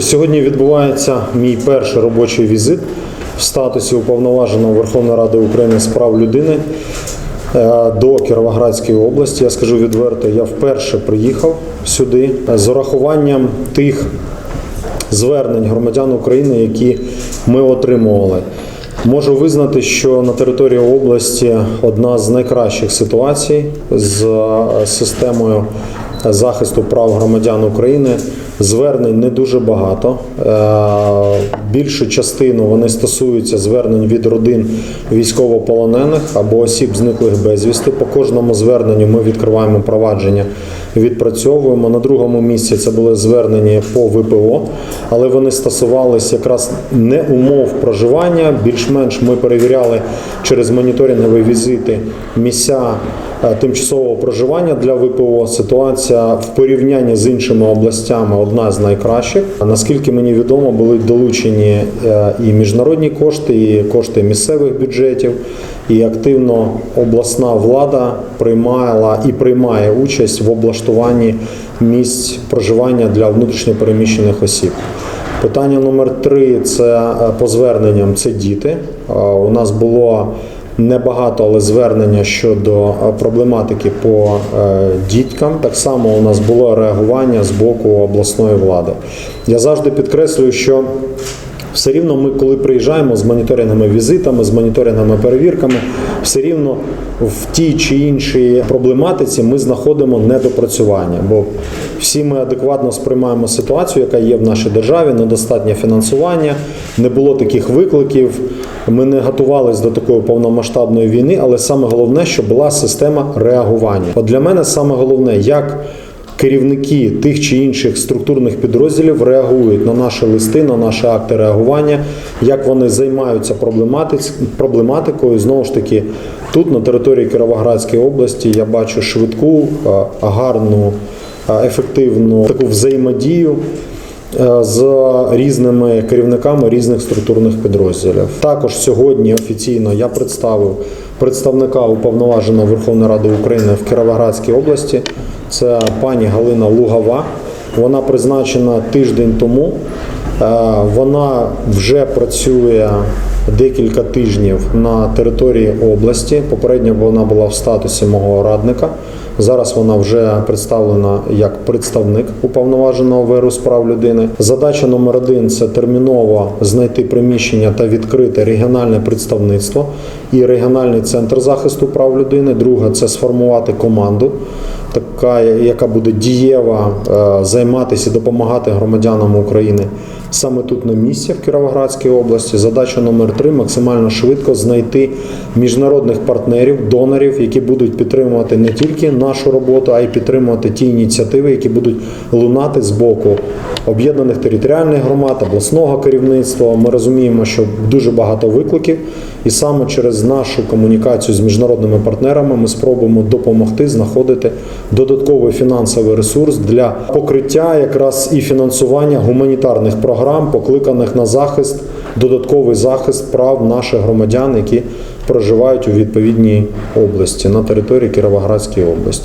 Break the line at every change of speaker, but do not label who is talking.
Сьогодні відбувається мій перший робочий візит в статусі уповноваженого Верховної Ради України з прав людини е, до Кіровоградської області. Я скажу відверто, я вперше приїхав сюди з урахуванням тих звернень громадян України, які ми отримували. Можу визнати, що на території області одна з найкращих ситуацій з е, системою захисту прав громадян України. Звернень не дуже багато. Е, Більшу частину вони стосуються звернень від родин військовополонених або осіб, зниклих безвісти. По кожному зверненню ми відкриваємо провадження, відпрацьовуємо. На другому місці це були звернення по ВПО, але вони стосувалися якраз не умов проживання. Більш-менш ми перевіряли через моніторингові візити місця тимчасового проживання для ВПО. Ситуація в порівнянні з іншими областями одна з найкращих. Наскільки мені відомо, були долучені е, і міжнародні кошти, і кошти місцевих бюджетів. І активно обласна влада приймала і приймає участь в облаштуванні місць проживання для внутрішньопереміщених осіб. Питання номер три це е, по зверненням це діти. Е, У нас було небагато, але звернення щодо е, проблематики по е, діткам. Так само у нас було реагування з боку обласної влади. Я завжди підкреслюю, що все рівно ми, коли приїжджаємо з моніторинговими візитами, з моніторинговими перевірками, все рівно в тій чи іншій проблематиці ми знаходимо недопрацювання, бо всі ми адекватно сприймаємо ситуацію, яка є в нашій державі, недостатнє фінансування, не було таких викликів. Ми не готувалися до такої повномасштабної війни, але саме головне, що була система реагування. От для мене саме головне, як керівники тих чи інших структурних підрозділів реагують на наші листи, на наші акти реагування, як вони займаються проблематикою. Знову ж таки, тут на території Кіровоградської області я бачу швидку, гарну, ефективну таку взаємодію. Е, З різними керівниками різних структурних підрозділів. Також сьогодні офіційно я представив представника уповноваженого Верховної Ради України в Кіровоградській області. Це пані Галина Лугава. Вона призначена тиждень тому. Е, Вона вже працює декілька тижнів на території області. Попередньо вона була в статусі мого радника. Зараз вона вже представлена як представник уповноваженого ВРУ з прав людини. Задача номер один це терміново знайти приміщення та відкрити регіональне представництво і регіональний центр захисту прав людини. Друге це сформувати команду така, яка буде дієва е, займатися і допомагати громадянам України саме тут на місці в Кіровоградській області. Задача номер три максимально швидко знайти міжнародних партнерів, донорів, які будуть підтримувати не тільки нашу роботу, а й підтримувати ті ініціативи, які будуть лунати з боку об'єднаних територіальних громад, обласного керівництва. Ми розуміємо, що дуже багато викликів, і саме через нашу комунікацію з міжнародними партнерами ми спробуємо допомогти знаходити додатковий фінансовий ресурс для покриття якраз і фінансування гуманітарних програм, покликаних на захист, додатковий захист прав наших громадян, які проживають у відповідній області на території Кіровоградської області.